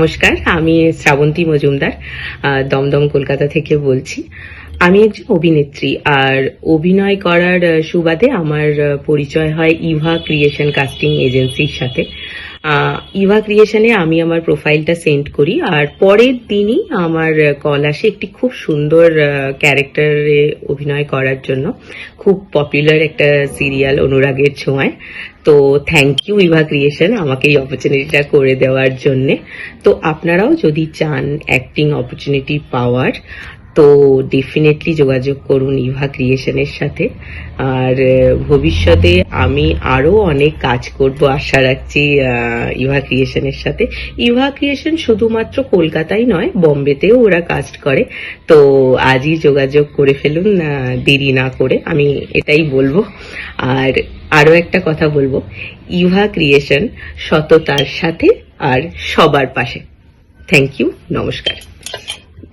নমস্কার, আমি শ্রাবন্তী মজুমদার দমদম, কলকাতা থেকে বলছি। আমি একজন অভিনেত্রী, আর অভিনয় করার সুবাদে আমার পরিচয় হয় ইভা ক্রিয়েশন কাস্টিং এজেন্সির সাথে। ইভা ক্রিয়েশনে আমি আমার প্রোফাইলটা সেন্ড করি, আর পরের দিনই আমার কল আসে একটি খুব সুন্দর ক্যারেক্টারে অভিনয় করার জন্য। খুব পপুলার একটা সিরিয়াল অনুরাগের ছোঁয়ায়। তো থ্যাংক ইউ ইভা ক্রিয়েশন আমাকে এই অপরচুনিটিটা করে দেওয়ার জন্যে। তো আপনারাও যদি চান অ্যাক্টিং অপরচুনিটি পাওয়ার তো ডেফিনেটলি যোগাযোগ করুন ইভা ক্রিয়েশনের সাথে। আর ভবিষ্যতে আমি আরও অনেক কাজ করব আশা রাখছি ইভা ক্রিয়েশনের সাথে। ইভা ক্রিয়েশন শুধুমাত্র কলকাতায় নয়, বম্বেতেও ওরা কাজ করে। তো আজই যোগাযোগ করে ফেলুন দেরি না করে, আমি এটাই বলব। আর আরও একটা কথা বলব, ইভা ক্রিয়েশন সততার সাথে আর সবার পাশে। থ্যাংক ইউ নমস্কার।